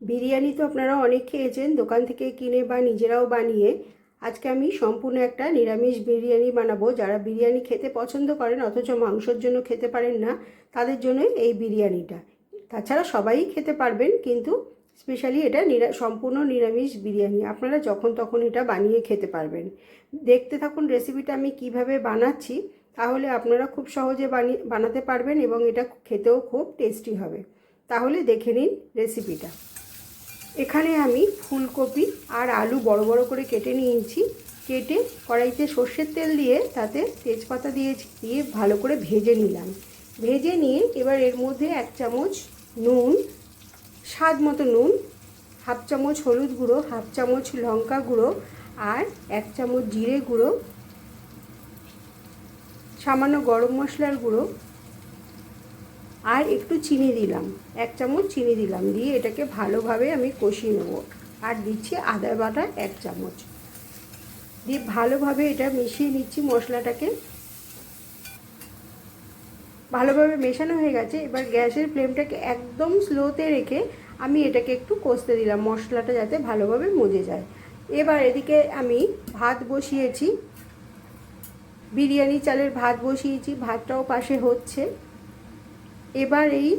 বিরিয়ানি তো আপনারা অনেক খেয়েছেন, দোকান থেকে কিনে বা নিজেরাও বানিয়ে আজকে আমি সম্পূর্ণ একটা নিরামিষ বিরিয়ানি বানাবো। যারা বিরিয়ানি খেতে পছন্দ করেন অথচ মাংসর জন্য খেতে পারেন না, তাদের জন্য এই বিরিয়ানিটা। তাছাড়া সবাই খেতে পারবেন, কিন্তু স্পেশালি এটা নিরা, সম্পূর্ণ নিরামিষ বিরিয়ানি। আপনারা যখন তখন এটা বানিয়ে খেতে পারবেন। দেখতে থাকুন রেসিপিটা আমি কীভাবে বানাচ্ছি, তাহলে আপনারা খুব সহজে বানিয়ে বানাতে পারবেন এবং এটা খেতেও খুব টেস্টি হবে। তাহলে দেখে নিন রেসিপিটা এখানে আমি ফুলকপি আর আলু বড় বড় করে কেটে নিয়েছি। কেটে কড়াইতে সর্ষের তেল দিয়ে তাতে তেজপাতা দিয়েছি দিয়ে ভালো করে ভেজে নিলাম। ভেজে নিয়ে এবার এর মধ্যে এক চামচ নুন, স্বাদ মতো নুন, হাফ চামচ হলুদ গুঁড়ো, হাফ চামচ লঙ্কা গুঁড়ো আর এক চামচ জিরে গুঁড়ো, সামান্য গরম মশলার গুঁড়ো আর একটু চিনি দিলাম, এক চামচ চিনি দিলাম, দিয়ে এটাকে ভালোভাবে আমি কষিয়ে নেব। আর দিচ্ছি আদা বাটা এক চামচ। দিয়ে ভালোভাবে এটা মিশিয়ে নিচ্ছি মশলাটাকে। ভালোভাবে মেশানো হয়ে গেছে, এবার গ্যাসের ফ্লেমটাকে একদম স্লোতে রেখে আমি এটাকে একটু কষতে দিলাম, মশলাটা যাতে ভালোভাবে মজে যায়। এবার এদিকে আমি ভাত বসিয়েছি। বিরিয়ানি চালের ভাত বসিয়েছি, ভাতটাও পাশে হচ্ছে। এবার এই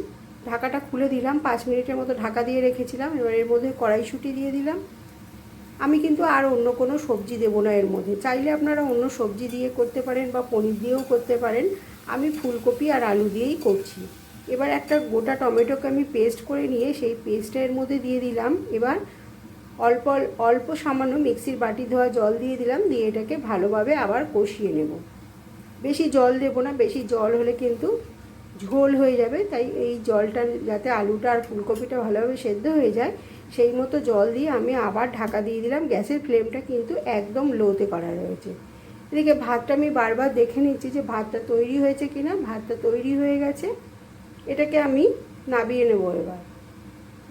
ঢাকাটা খুলে দিলাম, পাঁচ মিনিটের মতো ঢাকা দিয়ে রেখেছিলাম, এবার এর মধ্যে কড়াইশুঁটি দিয়ে দিলাম। আমি কিন্তু আর অন্য কোনো সবজি দেবো না এর মধ্যে। চাইলে আপনারা অন্য সবজি দিয়ে করতে পারেন বা পনির দিয়েও করতে পারেন। আমি ফুলকপি আর আলু দিয়েই করছি। এবার একটা গোটা টমেটোকে আমি পেস্ট করে নিয়ে সেই পেস্টটা এর মধ্যে দিয়ে দিলাম। এবার অল্প অল্প সামান্য মিক্সির বাটি ধোয়া জল দিয়ে দিলাম, দিয়ে এটাকে ভালোভাবে আবার কষিয়ে নেব। বেশি জল দেবো না, বেশি জল হলে কিন্তু ঝোল হয়ে যাবে, তাই এই জলটা যাতে আলুটা আর ফুলকপিটা ভালোভাবে সেদ্ধ হয়ে যায়, সেই মতো জল দিয়ে আমি আবার ঢাকা দিয়ে দিলাম, গ্যাসের ফ্লেমটা কিন্তু একদম লোতে করা রয়েছে। এদিকে ভাতটা আমি বারবার দেখে নিচ্ছি যে ভাতটা তৈরি হয়েছে কি না ভাতটা তৈরি হয়ে গেছে, এটাকে আমি নাবিয়ে নেব এবার।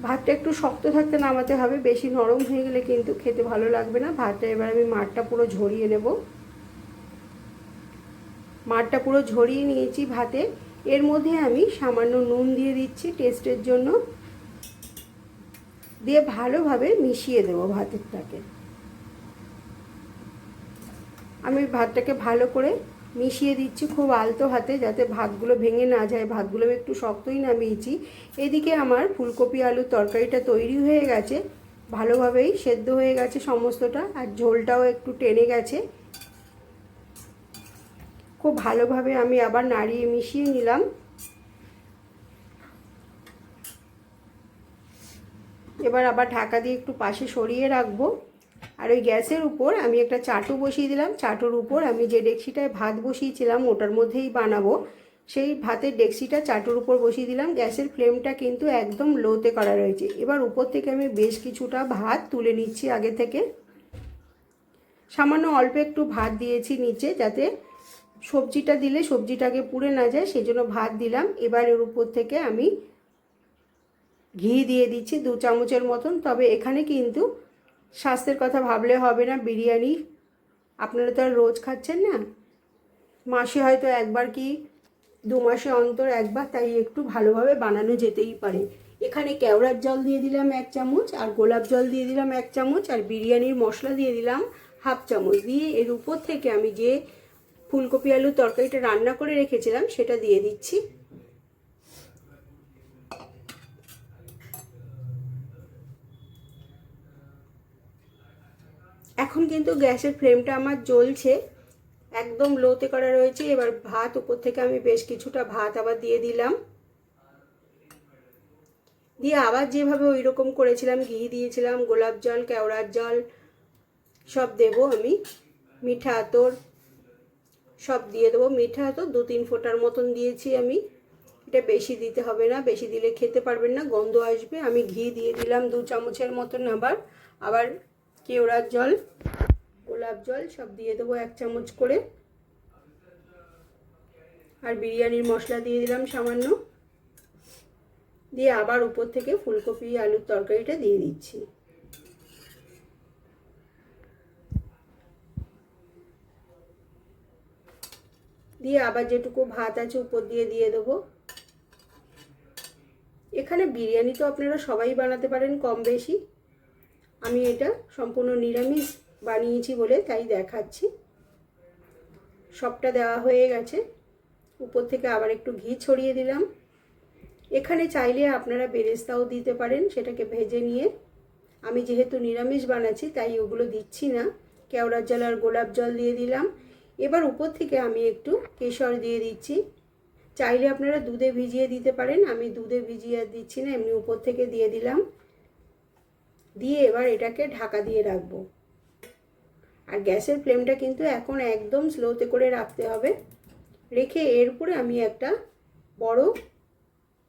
ভাতটা একটু শক্ত থাকতে নামাতে হবে, বেশি নরম হয়ে গেলে কিন্তু খেতে ভালো লাগবে না, ভাতটা এবার আমি মাঠটা পুরো ঝরিয়ে নেব। মাঠটা পুরো ঝরিয়ে নিয়েছি ভাতে এর মধ্যে আমি সামান্য নুন দিয়ে দিচ্ছি টেস্টের জন্য। দিয়ে ভালোভাবে মিশিয়ে দেবো ভাতেরটাকে আমি ভাতটাকে ভালো করে মিশিয়ে দিচ্ছি খুব আলতো হাতে যাতে ভাতগুলো ভেঙে না যায়। ভাতগুলো আমি একটু শক্তই নামিয়েছি। এদিকে আমার ফুলকপি আলুর তরকারিটা তৈরি হয়ে গেছে। ভালোভাবেই সেদ্ধ হয়ে গেছে সমস্তটা। আর ঝোলটাও একটু টেনে গেছে। খুব ভালোভাবে আমি আবার নাড়িয়ে মিশিয়ে নিলাম। এবার আবার ঢাকা দিয়ে একটু পাশে সরিয়ে রাখব। আর ওই গ্যাসের উপর আমি একটা চাটু বসিয়ে দিলাম। চাটুর উপর আমি যে ডেকসিটায় ভাত বসিয়েছিলাম, ওটার মধ্যেই বানাবো। সেই ভাতের ডেকসিটা চাটুর উপর বসিয়ে দিলাম। গ্যাসের ফ্লেমটা কিন্তু একদম লোতে করা রয়েছে। এবার উপর থেকে আমি বেশ কিছুটা ভাত তুলে নিচ্ছি আগে থেকে। সামান্য অল্প একটু ভাত দিয়েছি নিচে যাতে সবজিটা দিলে সবজিটাকে পুড়ে না যায় সেই জন্য ভাত দিলাম। এবার এর উপর থেকে আমি ঘি দিয়ে দিচ্ছি দু চামচের মতন। তবে এখানে কিন্তু স্বাস্থ্যের কথা ভাবলে হবে না, বিরিয়ানি আপনারা তো আর রোজ খাচ্ছেন না। মাসে হয়তো একবার কি দু মাসে অন্তর একবার, তাই একটু ভালোভাবে বানানো যেতেই পারে। এখানে কেওড়ার জল দিয়ে দিলাম এক চামচ, আর গোলাপ জল দিয়ে দিলাম এক চামচ, আর বিরিয়ানির মশলা দিয়ে দিলাম হাফ চামচ। দিয়ে এর উপর থেকে আমি যে ফুলকপি আলুর তরকারিটা রান্না করে রেখেছিলাম, সেটা দিয়ে দিচ্ছি। এখন কিন্তু গ্যাসের ফ্লেমটা আমার জ্বলছে, একদম লোতে করা রয়েছে। এবার ভাত, উপর থেকে আমি বেশ কিছুটা ভাত আবার দিয়ে দিলাম। দিয়ে আবার যেভাবে ওই রকম করেছিলাম, ঘি দিয়েছিলাম, গোলাপ জল, কেওড়ার জল, সব দেব আমি। মিঠা আতর সব দিয়ে দেবো। মিঠা তো দু তিন ফোঁটার মতন দিয়েছি আমি। এটা বেশি দিতে হবে না, বেশি দিলে খেতে পারবেন না, গন্ধ আসবে। আমি ঘি দিয়ে দিলাম দু চামচের মতন আবার। আবার কেওড়ার জল, গোলাপ জল সব দিয়ে দেবো এক চামচ করে। আর বিরিয়ানির মশলা দিয়ে দিলাম সামান্য। দিয়ে আবার উপর থেকে ফুলকপি, আলুর তরকারিটা দিয়ে দিচ্ছি। দিয়ে আবার যেটুকু ভাত আছে উপর দিয়ে দিয়ে দেবো। এখানে বিরিয়ানি তো আপনারা সবাই বানাতে পারেন কম বেশি। আমি এটা সম্পূর্ণ নিরামিষ বানিয়েছি বলে তাই দেখাচ্ছি। সবটা দেওয়া হয়ে গেছে। উপর থেকে আবার একটু ঘি ছড়িয়ে দিলাম। এখানে চাইলে আপনারা বেরেস্তাও দিতে পারেন সেটাকে ভেজে নিয়ে। আমি যেহেতু নিরামিষ বানাচ্ছি তাই ওগুলো দিচ্ছি না। কেওড়ার জল আর গোলাপ জল দিয়ে দিলাম। এবার উপর থেকে আমি একটু কেশর দিয়ে দিচ্ছি। চাইলে আপনারা দুধে ভিজিয়ে দিতে পারেন। আমি দুধে ভিজিয়ে দিচ্ছি না, এমনি উপর থেকে দিয়ে দিলাম। দিয়ে এবার এটাকে ঢাকা দিয়ে রাখব। আর গ্যাসের ফ্লেমটা কিন্তু এখন একদম স্লোতে করে রাখতে হবে। রেখে এরপরে আমি একটা বড়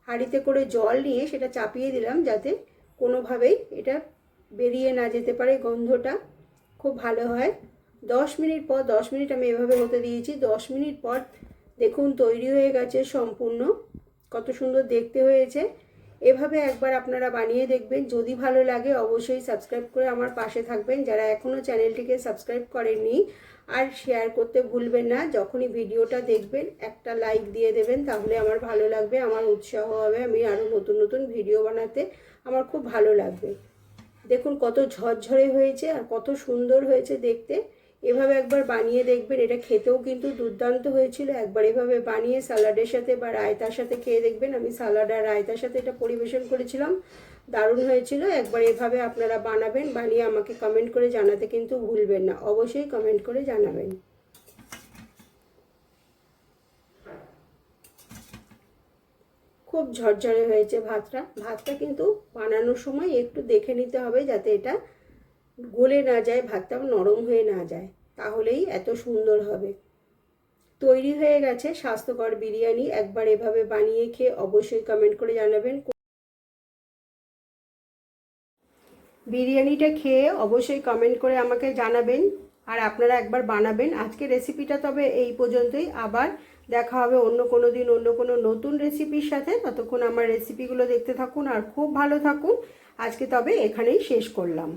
হাঁড়িতে করে জল নিয়ে সেটা চাপিয়ে দিলাম যাতে কোনোভাবেই এটা বেরিয়ে না যেতে পারে গন্ধটা। খুব ভালো হয়। দশ মিনিট পর, দশ মিনিট আমি এভাবে হতে দিয়েছি। দশ মিনিট পর দেখুন তৈরি হয়ে গেছে সম্পূর্ণ। কত সুন্দর দেখতে হয়েছে। এভাবে একবার আপনারা বানিয়ে দেখবেন। যদি ভালো লাগে অবশ্যই সাবস্ক্রাইব করে আমার পাশে থাকবেন। যারা এখনও চ্যানেলটিকে সাবস্ক্রাইব করেননি আর শেয়ার করতে ভুলবেন না, যখনই ভিডিওটা দেখবেন, একটা লাইক দিয়ে দেবেন, তাহলে আমার ভালো লাগবে, আমার উৎসাহ হবে, আমি আরও নতুন নতুন ভিডিও বানাতে আমার খুব ভালো লাগবে। দেখুন কত ঝরঝরে হয়েছে আর কত সুন্দর হয়েছে দেখতে। এভাবে একবার বানিয়ে দেখবেন, এটা খেতেও কিন্তু দুর্দান্ত হয়েছিল। একবার এভাবে বানিয়ে স্যালাডের সাথে বা রায়তার সাথে খেয়ে দেখবেন। আমি স্যালাড আর রায়তার সাথে এটা পরিবেশন করেছিলাম। দারুণ হয়েছিল। একবার এভাবে আপনারা বানাবেন, বানিয়ে আমাকে কমেন্ট করে জানাতে কিন্তু ভুলবেন না। অবশ্যই কমেন্ট করে জানাবেন। খুব ঝরঝরে হয়েছে ভাতটা। ভাতটা কিন্তু বানানোর সময় একটু দেখে নিতে হবে যাতে এটা গলে না যায়, ভাতটা নরম হয়ে না যায়, তাহলেই এত সুন্দর হবে। তৈরি হয়ে গেছে স্বাস্থ্যকর বিরিয়ানি, একবার এভাবে বানিয়ে খেয়ে অবশ্যই কমেন্ট করে জানাবেন। বিরিয়ানিটা খেয়ে অবশ্যই কমেন্ট করে আমাকে জানাবেন, আর আপনারা একবার বানাবেন। আজকে রেসিপিটা তবে এই পর্যন্তই। আবার দেখা হবে অন্য কোনো দিন, অন্য কোনো নতুন রেসিপির সাথে। ততক্ষণ আমার রেসিপিগুলো দেখতে থাকুন, আর খুব ভালো থাকুন। আজকে তবে এখানেই শেষ করলাম।